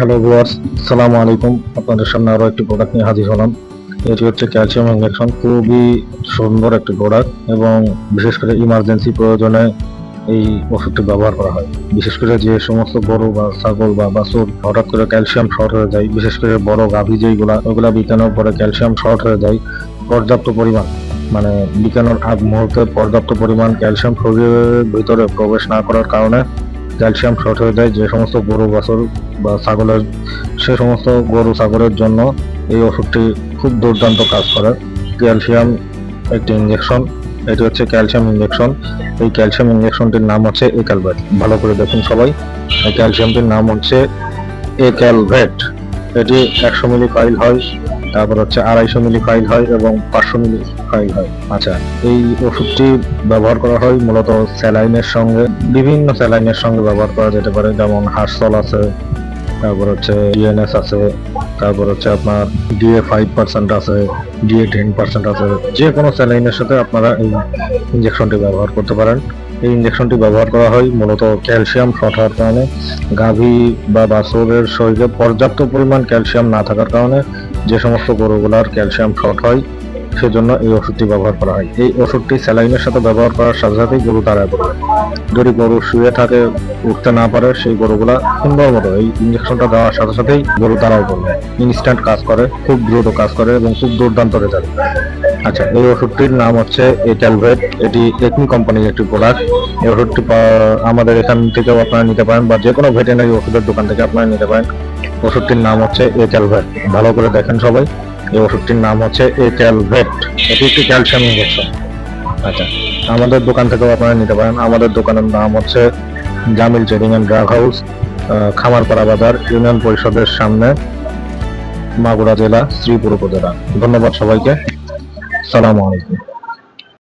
Hello viewers আসসালামু আলাইকুম আপনাদের সামনে আরও একটি প্রোডাক্ট নিয়ে হাজির হলাম। এটি হচ্ছে ক্যালসিয়াম ইনজেকশন খুবই সুন্দর একটি প্রোডাক্ট এবং বিশেষ করে ইমার্জেন্সি প্রয়োজনে এই ওষুধটি ব্যবহার করা হয়। বিশেষ করে যে সমস্ত গরু বা ছাগল বা বাছুর হঠাৎ করে ক্যালসিয়াম শর্ট হয়ে যায়, বিশেষ করে বড় গাভী যেইগুলা ওগুলা বিকানোর পরে ক্যালসিয়াম শর্ট হয়ে যায়, পর্যাপ্ত পরিমাণ মানে বিকানোর আগ মুহূর্তে পর্যাপ্ত পরিমাণ ক্যালসিয়াম শরীরের ভিতরে প্রবেশ না করার কারণে ক্যালসিয়াম শর্ট হয়ে যায়, যে সমস্ত গরু বাছুর বা ছাগলের, সে সমস্ত গরু, ছাগলের জন্য এই ওষুধটি খুব দুর্দান্ত কাজ করে। ক্যালসিয়াম একটি ইঞ্জেকশন এটি হচ্ছে ক্যালসিয়াম ইঞ্জেকশন এই ক্যালসিয়াম ইঞ্জেকশনটির নাম হচ্ছে এক্যালভেট ভালো করে দেখুন সবাই। এই ক্যালসিয়ামটির নাম হচ্ছে এক্যালভেট এটি একশো মিলি ফাইল হয়। তারপর হচ্ছে আড়াইশো মিলি ফাইল হয় এবং পাঁচশো মিলি ফাইল হয়। আচ্ছা এই ওষুধটি ব্যবহার করা হয় মূলত স্যালাইনের সঙ্গে। বিভিন্ন স্যালাইনের সঙ্গে ব্যবহার করা যেতে পারে, যেমন হার্সল আছে, তারপর হচ্ছে ডিএনএস আছে, তারপর হচ্ছে আপনার ডিএ ফাইভ পার্সেন্ট আছে ডিএ টেন পার্সেন্ট আছে। যে কোনো স্যালাইনের সাথে আপনারা এই ইঞ্জেকশনটি ব্যবহার করতে পারেন। এই ইঞ্জেকশনটি ব্যবহার করা হয়, মূলত ক্যালসিয়াম শর্ট হওয়ার কারণে। গাভী বা বাছুরের শরীরে পর্যাপ্ত পরিমাণ ক্যালসিয়াম না থাকার কারণে যে সমস্ত গরুগুলার ক্যালসিয়াম শর্ট হয় সেজন্য এই ওষুধটি ব্যবহার করা হয়। এই ওষুধটি স্যালাইনের সাথে ব্যবহার করার সাথে সাথেই গরু দাঁড়ায় পড়বে যদি গরু শুয়ে থাকে, উঠতে না পারে, সেই গরুগুলা সুন্দর মতো এই ইঞ্জেকশনটা দেওয়ার সাথে সাথেই গরু দাঁড়ায় পড়বে। ইনস্ট্যান্ট কাজ করে, খুব দ্রুত কাজ করে এবং খুব দুর্দান্ত রেজাল্ট আচ্ছা এই ওষুধটির নাম হচ্ছে এটালভেট এটি টেকনি কোম্পানির একটি প্রোডাক্ট এই ওষুধটি আমাদের এখান থেকেও আপনারা নিতে পারেন বা যে কোনো ভেটেনারি ওষুধের দোকান থেকে আপনারা নিতে পারেন। ওষুধটির নাম হচ্ছে এটালভেট ভালো করে দেখেন সবাই। এই ওষুধটির নাম হচ্ছে এ এটালভেট এটি একটি ক্যালসিয়াম ইঞ্জেকশন। আচ্ছা আমাদের দোকান থেকেও আপনারা নিতে পারেন। আমাদের দোকানের নাম হচ্ছে Jamil trading and drug house Khamarpara Bazar, union পরিষদের সামনে, মাগুরা জেলা, শ্রীপুর উপজেলা। ধন্যবাদ সবাইকে। সালামু আলাইকুম।